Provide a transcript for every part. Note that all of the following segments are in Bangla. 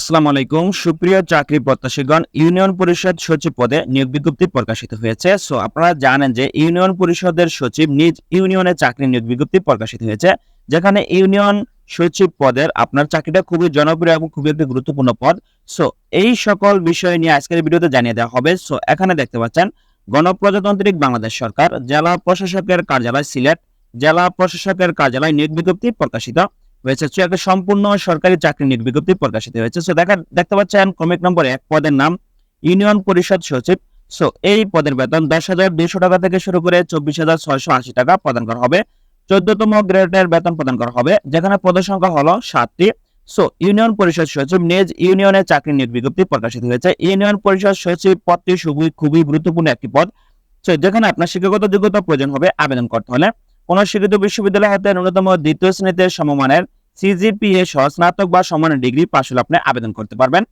আসসালামু আলাইকুম। সুপ্রিয় চাকরি প্রত্যাশীগণ, ইউনিয়ন পরিষদ সচিব পদে নিয়োগ বিজ্ঞপ্তি প্রকাশিত হয়েছে। সো, আপনারা জানেন যে ইউনিয়ন পরিষদের সচিব নিজ ইউনিয়নে চাকরি নিয়োগ বিজ্ঞপ্তি প্রকাশিত হয়েছে, যেখানে ইউনিয়ন সচিব পদের আপনার চাকরিটা খুবই জনপ্রিয় এবং খুবই একটি গুরুত্বপূর্ণ পদ। সো, এই সকল বিষয় নিয়ে আজকের ভিডিওতে জানিয়ে দেওয়া হবে। সো, এখানে দেখতে পাচ্ছেন, গণপ্রজাতান্ত্রিক বাংলাদেশ সরকার, জেলা প্রশাসকের কার্যালয় সিলেট, জেলা প্রশাসকের কার্যালয় নিয়োগ বিজ্ঞপ্তি প্রকাশিত। হয়েছে সো সম্পূর্ণ সরকারি চাকরি নিয়োগ বিজ্ঞপ্তি প্রকাশিত হয়েছে। সো দেখা দেখতে পাচ্ছেন, ক্রমিক নম্বর এক পদের নাম ইউনিয়ন পরিষদ সচিব। সো এই পদের বেতন দশ হাজার দুইশো টাকা থেকে শুরু করে চব্বিশ হাজার ছয়শো আশি টাকা প্রদান করা হবে। চোদ্দতম গ্রেডের বেতন প্রদান করা হবে, যেখানে পদের সংখ্যা হলো সাতটি। সো ইউনিয়ন পরিষদ সচিব নিজ ইউনিয়নে চাকরি নিয়োগ বিজ্ঞপ্তি প্রকাশিত হয়েছে। ইউনিয়ন পরিষদ সচিব পদটি খুবই খুবই গুরুত্বপূর্ণ একটি পদ। সো যেখানে আপনার শিক্ষাগত যোগ্যতা প্রয়োজন হবে, আবেদন করতে হলে। কোন শিক্ষিত বিশ্ববিদ্যালয় হাতে ন্যূনতম দ্বিতীয় শ্রেণীতে সমমানের সিজিপিএ সহ স্নাতক বা সমান ডিগ্রি পাশ হলে আপনি আবেদন করতে পারবেন।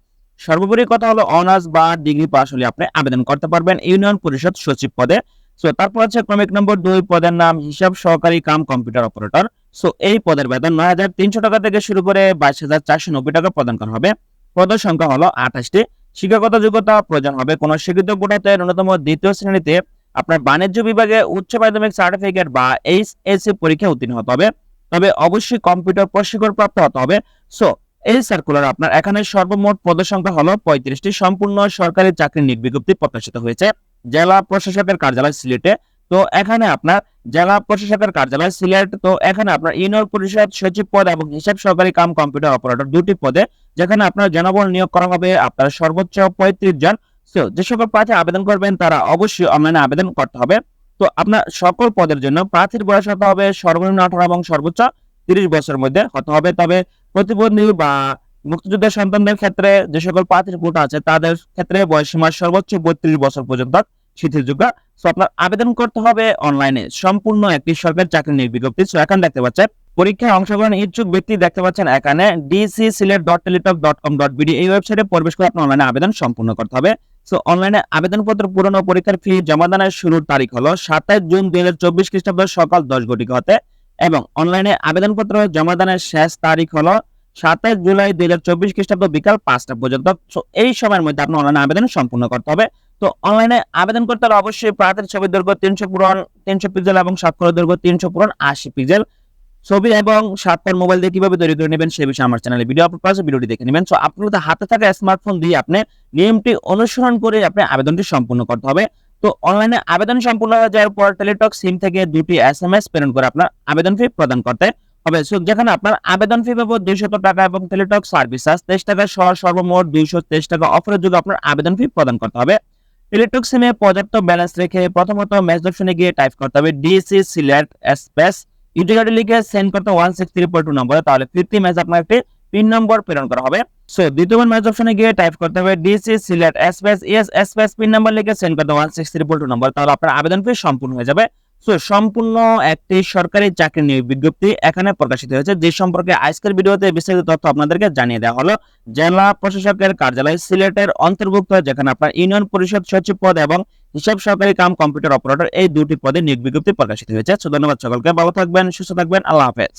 সর্বোপরি কথা হলো অনার্স বা ডিগ্রি পাশ হলে আপনি আবেদন করতে পারবেন ইউনিয়ন পরিষদ সচিব পদে। সো তারপর আছে ক্রমিক নম্বর দুই, পদের নাম হিসাব সহকারী কাম কম্পিউটার অপারেটর। সো এই পদের বেতন নয় হাজার তিনশো টাকা থেকে শুরু করে বাইশ হাজার চারশো নব্বই টাকা প্রদান করা হবে। পদের সংখ্যা হলো আঠাশটি। শিক্ষাগত যোগ্যতা প্রয়োজন হবে। কোন স্বীকৃত কোটাতে ন্যূনতম দ্বিতীয় শ্রেণীতে আপনার বাণিজ্য বিভাগে উচ্চ মাধ্যমিক সার্টিফিকেট বা এইচ এস এইচএসসি পরীক্ষা উত্তীর্ণ হতে হবে। তবে অবশ্যই কম্পিউটার প্রশিক্ষণ প্রাপ্ত হতে হবে। সো এই সার্কুলার আপনার এখানে সর্বমোট পদের সংখ্যা হলো পঁয়ত্রিশটি। সম্পূর্ণ সরকারি চাকরি নিয়োগ বিজ্ঞপ্তি প্রকাশিত হয়েছে জেলা প্রশাসকের কার্যালয় সিলেটে। তো এখানে আপনার জেলা প্রশাসকের কার্যালয় সিলেট। তো এখানে আপনার ইউনিয়ন পরিষদ সচিব পদ এবং হিসাব সহকারী কাম কম্পিউটার অপারেটর দুটি পদে, যেখানে আপনার জনবল নিয়োগ করা হবে আপনার সর্বোচ্চ পঁয়ত্রিশ জন। সো যে সকল প্রার্থী আবেদন করবেন তারা অবশ্যই অনলাইনে আবেদন করতে হবে। তো আপনার সকল পদের জন্য প্রার্থীর বয়স হতে হবে? সর্বনিম্ন আঠারো এবং সর্বোচ্চ তিরিশ বছরের মধ্যে হতে হবে? তবে প্রতিবন্ধী বা মুক্তিযুদ্ধের সন্তানদের ক্ষেত্রে যে সকল প্রার্থীর কোটা আছে, তাদের ক্ষেত্রে বয়সীমা সর্বোচ্চ বত্রিশ বছর পর্যন্ত শিথিলযোগ্য সো আপনার আবেদন করতে হবে অনলাইনে সম্পূর্ণ একটি সরকারি চাকরি নিয়োগ বিজ্ঞপ্তি এখন দেখতে পাচ্ছেন পরীক্ষায় অংশগ্রহণ ইচ্ছুক ব্যক্তি দেখতে পাচ্ছেন এখানে DC Sylhet dot Teletalk dot com dot BD এই ওয়েবসাইটে প্রবেশ করে আপনার অনলাইনে আবেদন সম্পূর্ণ করতে হবে। সো অনলাইনে আবেদনপত্র পূরণ ও পরীক্ষার ফি জমা দানের শুরুর তারিখ হলো সাতাইশ জুন দুই হাজার চব্বিশ খ্রিস্টাব্দ সকাল দশ ঘটিকা হতে এবং অনলাইনে আবেদনপত্র জমা দানের শেষ তারিখ হলো সাতাইশ জুলাই দুই হাজার চব্বিশ খ্রিস্টাব্দ বিকাল পাঁচটা পর্যন্ত। সো এই সময়ের মধ্যে আপনার অনলাইনে আবেদন সম্পূর্ণ করতে হবে। তো অনলাইনে আবেদন করতে হলে অবশ্যই প্রার্থীর ছবির দৈর্ঘ্য তিনশো পূরণ, তিনশো পিক্সেল এবং স্বাক্ষরের দৈর্ঘ্য তিনশো পূরণ আশি পিক্সেল ছবি এবং স্বাক্ষর মোবাইল দিয়ে কীভাবে তৈরি করে নেবেন সে বিষয়ে আমার চ্যানেলে ভিডিও আপলোড করা ভিডিওটি দেখে নেবেন। সো আপনাদের হাতে থাকা স্মার্টফোন দিয়ে আপনি নিয়মটি অনুসরণ করে আপনি আবেদনটি সম্পূর্ণ করতে হবে। তো অনলাইনে আবেদন সম্পূর্ণ হয়ে যাওয়ার পর টেলিটক সিম থেকে দুটি এস এম এস প্রেরণ করে আপনার আবেদন ফি প্রদান করতে হবে। সো যেখানে আপনার আবেদন ফি বাবদ দুইশত টাকা এবং টেলিটক সার্ভিস চার্জ তেইশ টাকা সহ সর্বমোট দুইশো তেইশ টাকা অফারের যোগে আপনার আবেদন ফি প্রদান করতে হবে। টেলিটক সিমে পর্যাপ্ত ব্যালেন্স রেখে প্রথমত অপশনে গিয়ে টাইপ করতে হবে ডিসি সিলেক্ট স্পেস ইউটিআইডি লিখে সেন্ড করতে ওয়ান সিক্স থ্রি টু নম্বরে তাহলে মেসেজ আপনার একটি পিন নম্বর প্রেরণ করা হবে। সো দ্বিতীয়বার মেসেজ অপশনে গিয়ে টাইপ করতে হবে DC Sylhet space ES space PIN লিখে সেন্ড করতে ওয়ান সিক্স থ্রি টু নম্বর তাহলে আপনার আবেদন ফি সম্পূর্ণ হয়ে যাবে। সো সম্পূর্ণ একটি সরকারি চাকরি নিয়োগ বিজ্ঞপ্তি এখানে প্রকাশিত হয়েছে, যে সম্পর্কে আজকের ভিডিওতে বিস্তারিত তথ্য আপনাদেরকে জানিয়ে দেওয়া হলো। জেলা প্রশাসকের কার্যালয় সিলেটের অন্তর্ভুক্ত, যেখানে আপনার ইউনিয়ন পরিষদ সচিব পদ এবং হিসাব সহকারী কাম কম্পিউটার অপারেটর এই দুটি পদে নিয়োগ বিজ্ঞপ্তি প্রকাশিত হয়েছে। ধন্যবাদ সকলকে, ভালো থাকবেন, সুস্থ থাকবেন, আল্লাহ হাফেজ।